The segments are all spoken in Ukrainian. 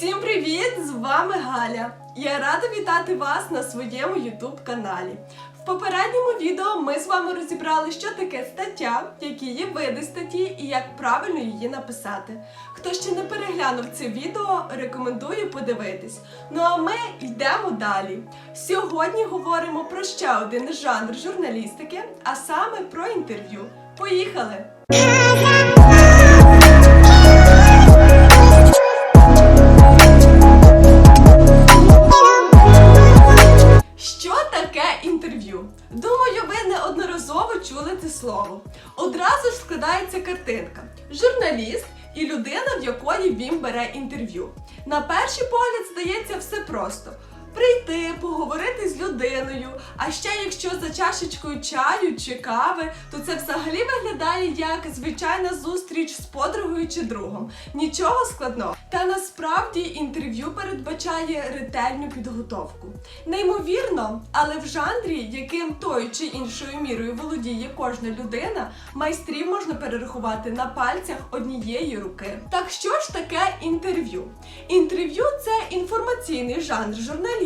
Всім привіт! З вами Галя. Я рада вітати вас на своєму YouTube каналі. В попередньому відео ми з вами розібрали, що таке стаття, які є види статті і як правильно її написати. Хто ще не переглянув це відео, рекомендую подивитись. Ну а ми йдемо далі. Сьогодні говоримо про ще один жанр журналістики, а саме про інтерв'ю. Поїхали! Інтерв'ю? Думаю, ви неодноразово чули це слово. Одразу ж складається картинка: журналіст і людина, в якої він бере інтерв'ю. На перший погляд здається все просто. Прийти, поговорити з людиною. А ще якщо за чашечкою чаю чи кави, то це взагалі виглядає як звичайна зустріч з подругою чи другом. Нічого складного. Та насправді інтерв'ю передбачає ретельну підготовку. Неймовірно, але в жанрі, яким тою чи іншою мірою володіє кожна людина, майстрів можна перерахувати на пальцях однієї руки. Так що ж таке інтерв'ю? Інтерв'ю це інформаційний жанр журналістики,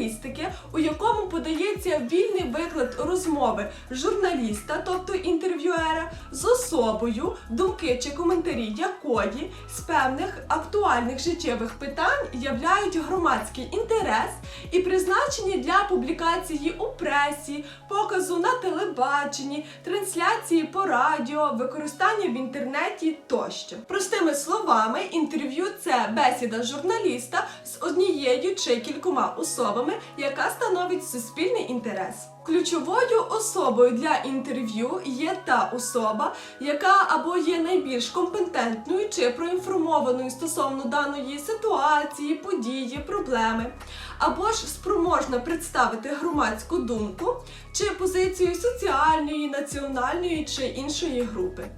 у якому подається вільний виклад розмови журналіста, тобто інтерв'юера, з особою, думки чи коментарі якої з певних актуальних життєвих питань являють громадський інтерес і призначені для публікації у пресі, показу на телебаченні, трансляції по радіо, використання в інтернеті тощо. Простими словами, інтерв'ю це бесіда журналіста з однією чи кількома особами, яка становить суспільний інтерес. Ключовою особою для інтерв'ю є та особа, яка або є найбільш компетентною чи проінформованою стосовно даної ситуації, події, проблеми, або ж спроможна представити громадську думку чи позицію соціальної, національної чи іншої групи.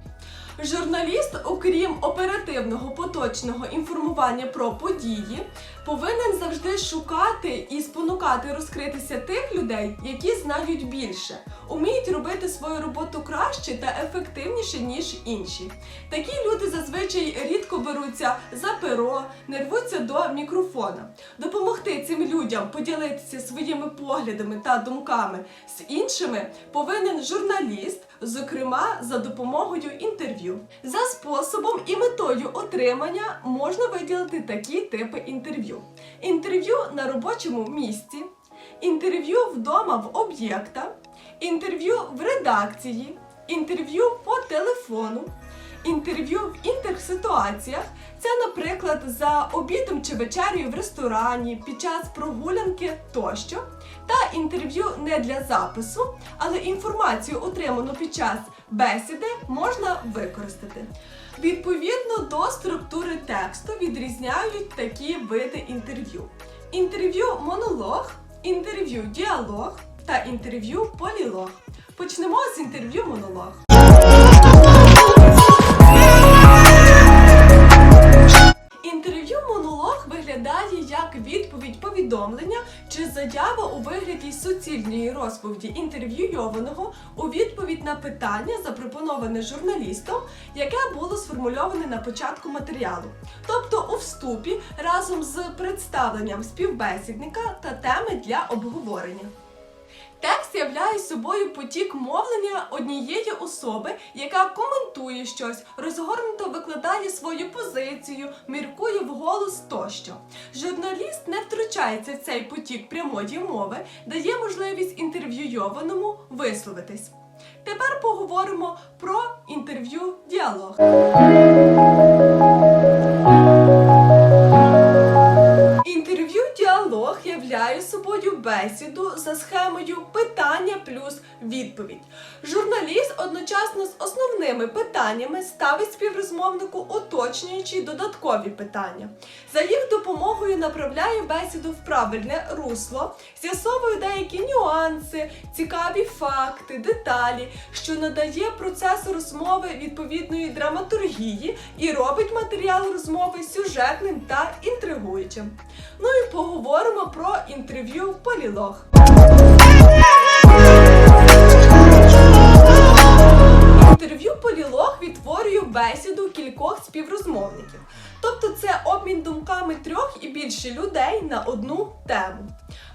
Журналіст, окрім оперативного поточного інформування про події, повинен завжди шукати і спонукати розкритися тих людей, які знають більше, уміють робити свою роботу краще та ефективніше, ніж інші. Такі люди зазвичай рідко беруться за перо, не рвуться до мікрофона. Допомогти цим людям поділитися своїми поглядами та думками з іншими повинен журналіст, зокрема за допомогою інтерв'ю. За способом і метою отримання можна виділити такі типи інтерв'ю: інтерв'ю. На робочому місці, інтерв'ю вдома в об'єкта, інтерв'ю в редакції, інтерв'ю по телефону. Інтерв'ю в інтерситуаціях це, наприклад, за обідом чи вечерею в ресторані, під час прогулянки тощо, та інтерв'ю не для запису, але інформацію, отриману під час бесіди, можна використати. Відповідно до структури тексту відрізняють такі види інтерв'ю: інтерв'ю монолог, інтерв'ю діалог та інтерв'ю полілог. Почнемо з інтерв'ю монолог. Питання, запропоноване журналістом, яке було сформульоване на початку матеріалу, тобто у вступі разом з представленням співбесідника та теми для обговорення. Текст являє собою потік мовлення однієї особи, яка коментує щось, розгорнуто викладає свою позицію, міркує вголос тощо. Журналіст не втручається в цей потік прямої мови, дає можливість інтерв'юйованому висловитись. Тепер поговоримо про інтерв'ю діалог. Діалог являє собою бесіду за схемою питання плюс відповідь. Журналіст одночасно з основними питаннями ставить співрозмовнику уточнюючі додаткові питання. За їх допомогою направляє бесіду в правильне русло, з'ясовує деякі нюанси, цікаві факти, деталі, що надає процесу розмови відповідної драматургії і робить матеріал розмови сюжетним та інтригуючим. Ну і поговоримо про інтерв'ю полілог. Інтерв'ю полілог відтворює бесіду кількох співрозмовників. Тобто це обмін думками трьох і більше людей на одну тему.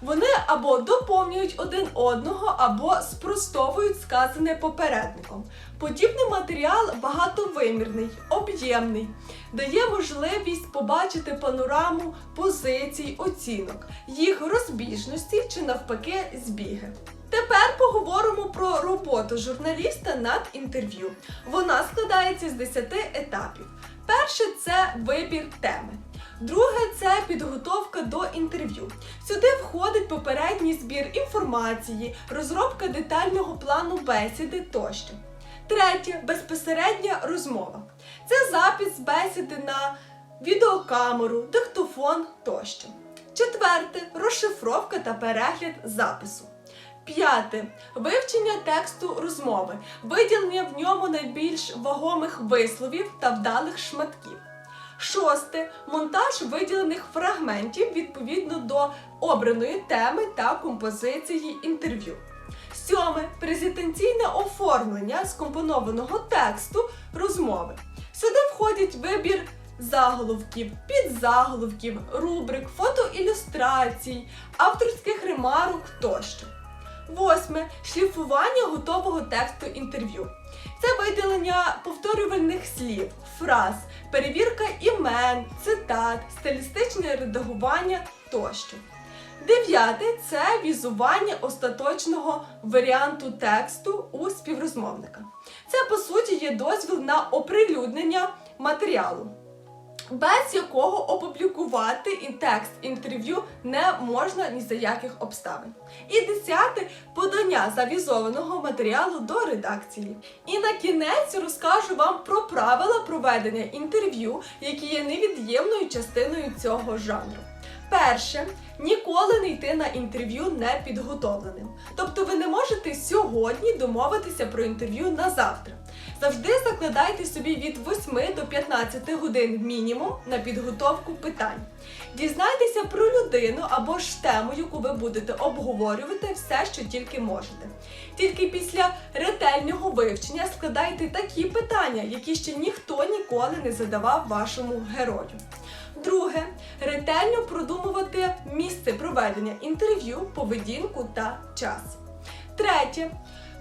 Вони або доповнюють один одного, або спростовують сказане попередником. Подібний матеріал багатовимірний, об'ємний, дає можливість побачити панораму позицій, оцінок, їх розбіжності чи навпаки збіги. Тепер поговоримо про роботу журналіста над інтерв'ю. Вона складається з 10 етапів. Перше це вибір теми. Друге це підготовка до інтерв'ю. Сюди входить попередній збір інформації, розробка детального плану бесіди тощо. Третє безпосередня розмова. Це запис бесіди на відеокамеру, диктофон тощо. Четверте розшифровка та перегляд запису. П'яте вивчення тексту розмови, виділення в ньому найбільш вагомих висловів та вдалих шматків. Шосте монтаж виділених фрагментів відповідно до обраної теми та композиції інтерв'ю. Сьоме презентаційне оформлення скомпонованого тексту розмови. Сюди входить вибір заголовків, підзаголовків, рубрик, фотоілюстрацій, авторських ремарок тощо. Восьме шліфування готового тексту інтерв'ю. Це виділення повторювальних слів, фраз, перевірка імен, цитат, стилістичне редагування тощо. Дев'яте це візування остаточного варіанту тексту у співрозмовника. Це по суті є дозвіл на оприлюднення матеріалу, без якого опублікувати і текст інтерв'ю не можна ні за яких обставин. І десяте подання завізованого матеріалу до редакції. І на кінець розкажу вам про правила проведення інтерв'ю, які є невід'ємною частиною цього жанру. Перше, ніколи не йти на інтерв'ю непідготовленим. Тобто ви не можете сьогодні домовитися про інтерв'ю на завтра. Завжди закладайте собі від 8 до 15 годин мінімум на підготовку питань. Дізнайтеся про людину або ж тему, яку ви будете обговорювати все, що тільки можете. Тільки після ретельного вивчення складайте такі питання, які ще ніхто ніколи не задавав вашому герою. Друге, ретельно продумувати місце проведення інтерв'ю, поведінку та час. Третє.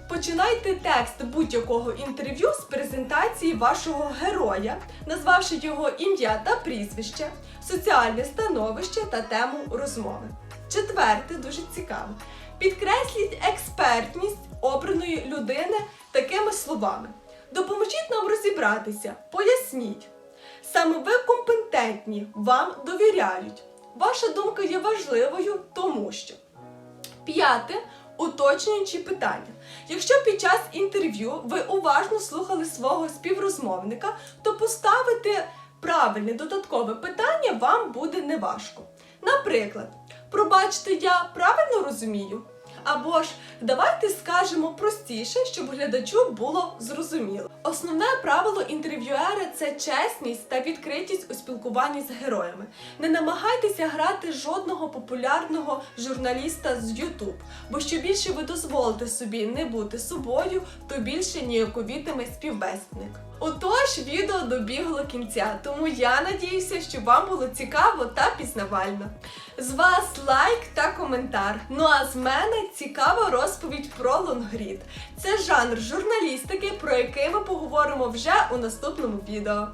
Починайте текст будь-якого інтерв'ю з презентації вашого героя, назвавши його ім'я та прізвище, соціальне становище та тему розмови. Четверте, дуже цікаво. Підкресліть експертність обраної людини такими словами. Допоможіть нам розібратися, поясніть. Саме ви компетентні, вам довіряють. Ваша думка є важливою, тому що. П'яте уточнюючі питання. Якщо під час інтерв'ю ви уважно слухали свого співрозмовника, то поставити правильне додаткове питання вам буде неважко. Наприклад, пробачте, я правильно розумію? Або ж давайте скажемо простіше, щоб глядачу було зрозуміло. Основне правило інтерв'юера це чесність та відкритість у спілкуванні з героями. Не намагайтеся грати жодного популярного журналіста з YouTube, бо що більше ви дозволите собі не бути собою, то більше ніяковітиме співбесідник. Отож, відео добігло кінця, тому я надіюся, що вам було цікаво та пізнавально. З вас лайк та коментар. Ну а з мене цікава розповідь про лонгрід. Це жанр журналістики, про який ми поговоримо вже у наступному відео.